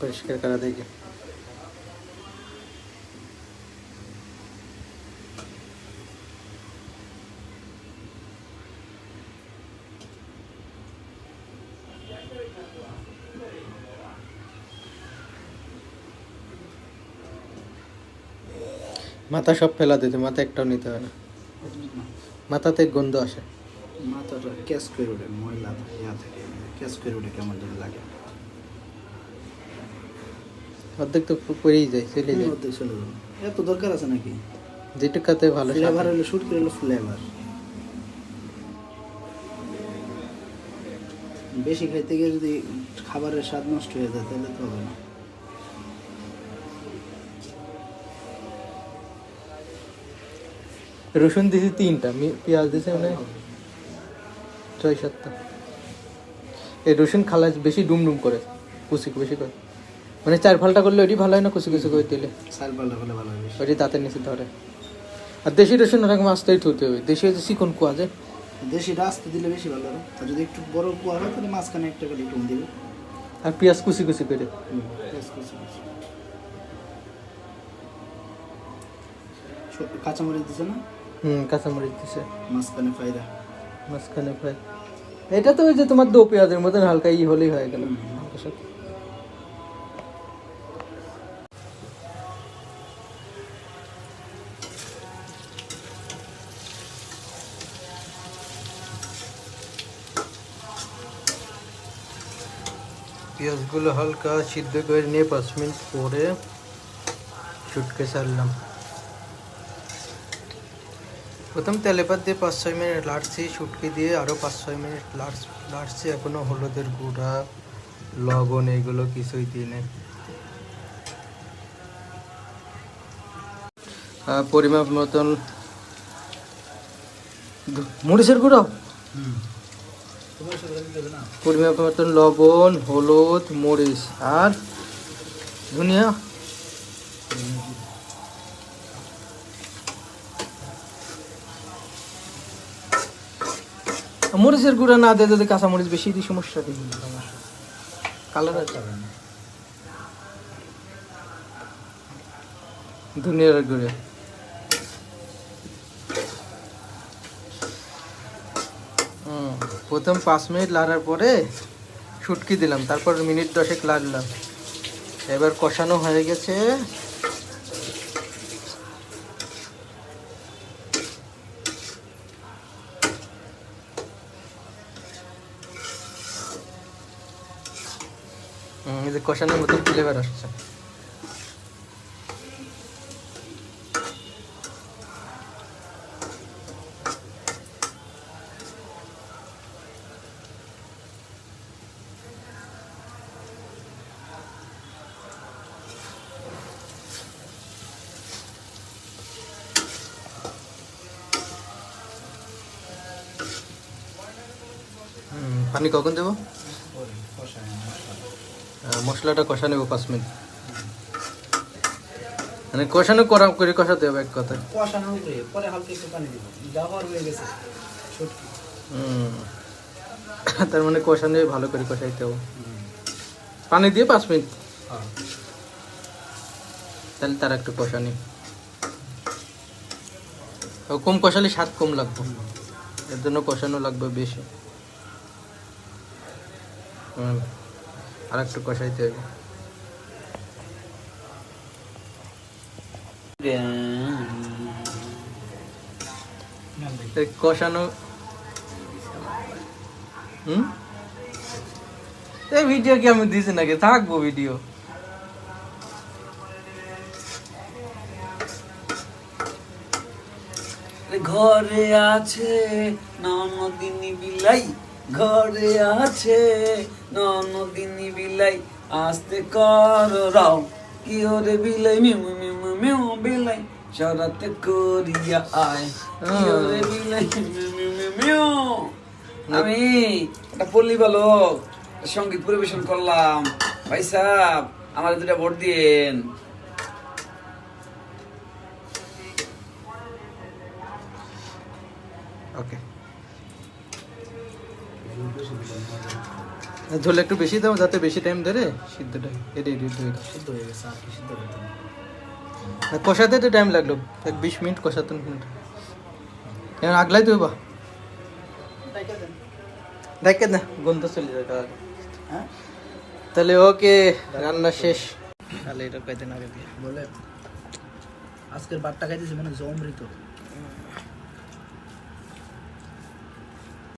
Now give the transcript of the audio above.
পরিষ্কার করা দেখি। মাথা সব ফেলা দিতে, মাথা একটাও নিতে হয় না। মাথাতে গন্ধ আসে। মাথাটা ক্যাচ করে ওঠে ময়লা ইয়া থেকে ক্যাচ করে ওঠে কেমন যদি লাগে। অর্ধেক তো পড়েই যায় চলে যায়। অর্ধেক চলে যাবে এত দরকার আছে নাকি? যেটুকাতে ভালো ফ্লেভার। হলে শুট করে হলো ফ্লেভার বেশি খাইতে গিয়ে যদি খাবারের স্বাদ নষ্ট হয়ে যায় তাহলে তো হবে না। রসুন দিছি তিনটা পেঁয়াজ দিছে মানে ছয় সাতটা। এই রসুন খালা বেশি ডুম ডুম করে কুচি বেশি করে। মানে চার ফালটা করলে ওইটি ভালো হয় না কুচি কুচি করে দিলে? চাল পাল্টা হলে ভালো হবে ওইটি দাঁতের নিচে ধরে। আর দেশি রসুন ওরকম আস্তেই থুতে হবে। দেশি হচ্ছে চিকন কুয়া যায় দেশি রাস্তা দিলে বেশি ভালো হবে আর যদি একটু বড় কুয়া হয় তাহলে মাঝখানে একটা করে টুম দিবে। আর পেঁয়াজ কুচি কুচি করে। পেঁয়াজ কুচি কুচি। কাঁচামরিচ দিছে না? হুম কাঁচামরিচ দিছে। মাঝখানে ফাইরা মাঝখানে প্রায় এটা তো ওই যে তোমার দো পেঁয়াজের মতন হালকা ই হলেই হয়ে গেল। হালকা সাথে পেঁয়াজগুলো হালকা সিদ্ধ করে নিয়ে পাঁচ মিনিট পরে শুটকে ছাড়লাম। প্রথম তেলে পাত দিয়ে পাঁচ ছয় মিনিট লাড়ছি শুটকি দিয়ে আরও পাঁচ ছয় মিনিট লাড়ছ, লাড়ছি। এখনও হলুদের গুঁড়া, লবণ এগুলো কিছুই দিই নাই পরিমাপ মতন মরিচের গুঁড়ো? তোমার লবণ, হলুদ, মরিচ আর ধনিয়া। মরিচের গুঁড়া না দিয়ে যদি কাঁচা মরিচ বেশি দিই, সমস্যা কি? কালার ধনিয়ার গুঁড়ে। প্রথম পাঁচ মিনিট লাড়ার পরে শুটকি দিলাম, তারপর মিনিট দশেক লাড়লাম। এবার কষানো হয়ে গেছে। কষানোর মতন ফ্লেভার আসছে। পানি কখন দেবো? মশলাটা কষা নেব পাঁচ মিনিট। মানে কষানো করা করে কষাতে হবে এক কথায়। কষানো উপরে পরে হালকা একটু পানি দিব। ব্যবহার হয়ে গেছে তার মানে কষা কষানো ভালো করে কষাইতে হবে। পানি দিয়ে পাঁচ মিনিট। হ্যাঁ। তাহলে তার একটু কষানি ও কম কষালে স্বাদ কম লাগবে। এর জন্য কষানো লাগবে বেশি। আর একটু কষাইতে হবে। কষানো হুম? এই ভিডিও কি আমি দিছি নাকি? থাকব ভিডিও ঘরে আছে ননদিনী বিলাই। ঘরে আছে। ননদিনী বিলাই আস্তে কর রাও। কি ওরে বিলাই মিউ মিউ মিউ বিলাই শরতে করিয়া আয়। কি ওরে বিলাই মিউ মিউ আমি একটা পল্লী বালক সংগীত পরিবেশন করলাম। ভাই সাহেব আমার দুটা ভোট দিন ওকে ঝোল একটু বেশি দাও যাতে বেশি টাইম ধরে সিদ্ধটা এটা এডিট হয়ে গেছে। সিদ্ধ হয়ে গেছে আর কি সিদ্ধ হবে? কষাতে তো টাইম লাগল এক বিশ মিনিট কষাতে মিনিট। এখন আগলাই তো বা দেখে না গন্ধ চলে যায় হ্যাঁ? তাহলে ওকে রান্না শেষ। তাহলে এটা কয়দিন আগে বলে আজকের বারটা খাইতেছি মানে জমৃত।